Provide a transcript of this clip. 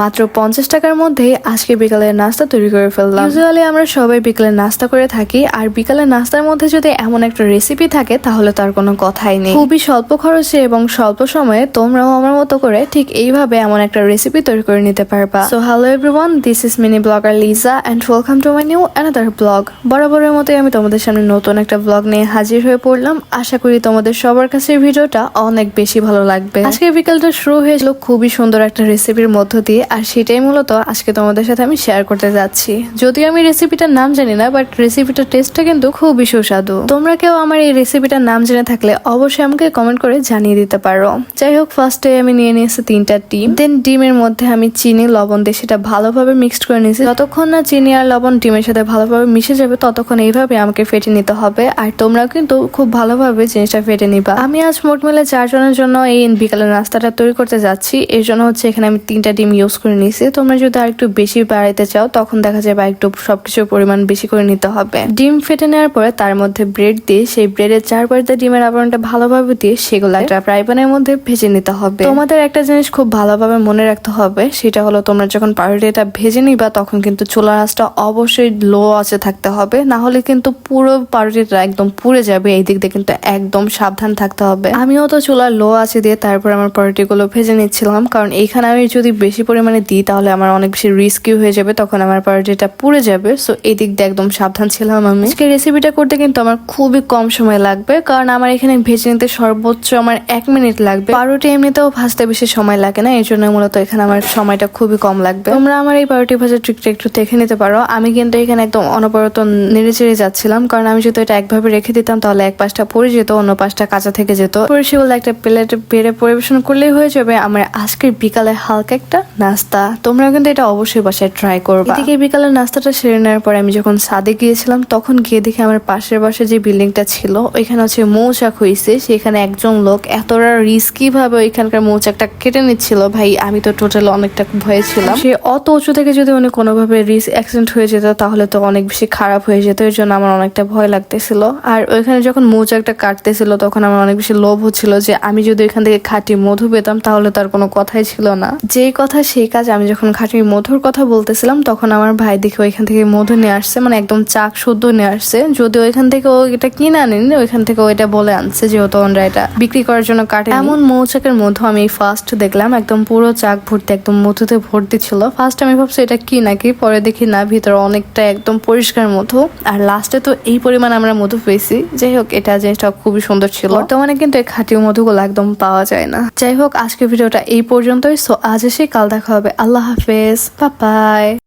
মাত্র পঞ্চাশ টাকার মধ্যেই আজকে বিকালের নাস্তা তৈরি করে ফেললাম। ইউজুয়ালি আমরা সবাই বিকালে নাস্তা করে থাকি আর বিকালের নাস্তার মধ্যে যদি এমন একটা রেসিপি থাকে তাহলে তার কোনো কথাই নেই। খুবই স্বল্প খরচে এবং স্বল্প সময়ে তোমরাও আমার মতো করে ঠিক এইভাবে এমন একটা রেসিপি তৈরি করে নিতে পারবা। So hello everyone this is mini blogger Liza and welcome to my new another blog বরাবরের মতোই আমি তোমাদের সামনে নতুন একটা ব্লগ নিয়ে হাজির হয়ে পড়লাম। আশা করি তোমাদের সবার কাছে ভিডিওটা অনেক বেশি ভালো লাগবে। আজকের বিকালটা শুরু হয়েছিল খুবই সুন্দর একটা রেসিপির মধ্য দিয়ে। আর সেটাই মূলত আজকে তোমাদের সাথে আমি শেয়ার করতে যাচ্ছি। যদিও আমি রেসিপিটার নাম জানি না বাট রেসিপিটার টেস্টটা কিন্তু খুবই সুস্বাদু। তোমরা কেউ আমার এই রেসিপিটার নাম জেনে থাকলে অবশ্যই আমাকে কমেন্ট করে জানিয়ে দিতে পারো। যাই হোক ফার্স্টে আমি নিয়ে নিয়েছি তিনটা ডিম। দেন ডিমের মধ্যে আমি চিনি, লবণ দিয়ে সেটা ভালোভাবে মিক্সড করে নিয়েছি। যতক্ষণ না চিনি আর লবণ ডিমের সাথে ভালোভাবে মিশে যাবে, ততক্ষণ এইভাবে আমাকে ফেটে নিতে হবে। আর তোমরাও কিন্তু খুব ভালোভাবে জিনিসটা ফেটে নিবা। আমি আজ মোট মিলে চারজনের জন্য এই বিকালের নাস্তাটা তৈরি করতে যাচ্ছি। এর জন্য হচ্ছে এখানে আমি তিনটা ডিম ইউজ করে নিয়েছি তোমরা যদি আর একটু বেশি বাড়াইতে চাও, তখন দেখা যাবে একটু সবকিছুর পরিমাণ বেশি করে নিতে হবে। ডিম ফেটে নেওয়ার পরে তার মধ্যে ব্রেড দিয়ে সেই ব্রেডের চারপাশে ডিমের আবরণটা ভালোভাবে দিয়ে সেগুলো একটা ফ্রাই প্যানের মধ্যে ভেজে নিতে হবে। তোমাদের একটা জিনিস খুব ভালোভাবে মনে রাখতে হবে, সেটা হলো তোমরা যখন পাউরুটিটা ভেজে নিবা, তখন কিন্তু চুলার আঁচটা অবশ্যই লো আছে থাকতে হবে। না হলে কিন্তু পুরো পাউরুটিটা একদম পুড়ে যাবে, এই দিক দিয়ে কিন্তু একদম সাবধান থাকতে হবে। আমিও তো চুলার লো আছে দিয়ে তারপর আমার পাউরুটিগুলো ভেজে নিচ্ছিলাম, কারণ এইখানে আমি যদি বেশি পরিমাণে দিই, তাহলে আমার অনেক বেশি রিস্কি হয়ে যাবে। তখন আমার পাউরুটিটা পুড়ে যাবে। সো এই দিক দিয়ে একদম সাবধান ছিলাম আমি। আজকে রেসিপিটা করতে কিন্তু আমার খুবই কম সময় লাগবে। কারণ আমার এখানে ভেজে নিতে সর্বোচ্চ আমার এক মিনিট লাগবে। পাউরুটি এমনিতেও ভাজতে বেশি সময় লাগে না এই জন্য মূলত এখানে আমার সময়টা খুবই কম লাগবে। তোমরা আমার এই পাউরুটি ভাজার ট্রিকটা একটু দেখে নিতে পারো। আমি কিন্তু এখানে একদম অনবরত নেড়ে চেড়ে যাচ্ছিলাম। কারণ আমি যদি এটা একভাবে রেখে দিতাম, তাহলে এক পাশটা পড়ে যেত, অন্য পাশটা কাঁচা থেকে যেত। পরে সেগুলো একটা প্লেটে বেড়ে পরিবেশন করলেই হয়ে যাবে। আমার আজকের বিকালে হালকা একটা নাস্তা তোমরা কিন্তু এটা অবশ্যই বাসায় ট্রাই করবে। এদিকে বিকালের নাস্তাটা সেরে নেওয়ার পরে আমি যখন সাদে গিয়েছিলাম তখন গিয়ে দেখি আমার পাশের বাসে যে বিল্ডিংটা ছিল ওইখানে হচ্ছে মৌচাক হয়েছে সেখানে একজন লোক এতটা রিস্কি ভাবে ওইখানকার মৌচাকটা কেটে নিচ্ছিল। ভাই আমি তো টোটাল অনেকটা ভয়ে ছিলাম। সে অত উঁচু থেকে যদি উনি কোনোভাবে রিস্ক অ্যাক্সিডেন্ট হয়ে যেত তাহলে তো অনেক বেশি খারাপ হয়ে যেত। এর জন্য আমার অনেকটা ভয় লাগতেছিল। আর ওইখানে যখন মৌচাকটা কাটতেছিল তখন আমার অনেক বেশি লোভ হচ্ছিল যে আমি যদি ওইখান থেকে খাঁটি মধু পেতাম তাহলে তার কোনো কথাই ছিল না। যেই কথা সেই কাজ আমি যখন খাঁটি মধুর কথা বলতেছিলাম, তখন আমার ভাই দেখে ওইখান থেকে মধু নিয়ে আসছে মানে একদম চাক শুদ্ধ নিয়ে আসছে। যদি ওইখান থেকে ও এটা কিনে আনেনি, ওইখান থেকে ও এটা বলে আনছে, যেহেতু ওনরা এটা বিক্রি করার জন্য কাটে এমন মৌচাকের মধু আমি ফার্স্ট দেখলাম, একদম পুরো চাক ভর্তি, একদম মধুতে ভর্তি ছিল। ফার্স্ট আমি ভাবছি এটা কি নাকি, পরে দেখি না, ভিতরে অনেকটা একদম পরিষ্কার মধু। আর লাস্টে তো এই পরিমাণ আমরা মধু পেয়েছি। যাই হোক, এটা জিনিসটা খুবই সুন্দর ছিল। বর্তমানে কিন্তু এই খাঁটি মধুগুলো একদম পাওয়া যায় না। যাই হোক, আজকের ভিডিওটা এই পর্যন্তই। সো আজ এসে কাল দেখা হবে আল্লাহ হাফেজ বাই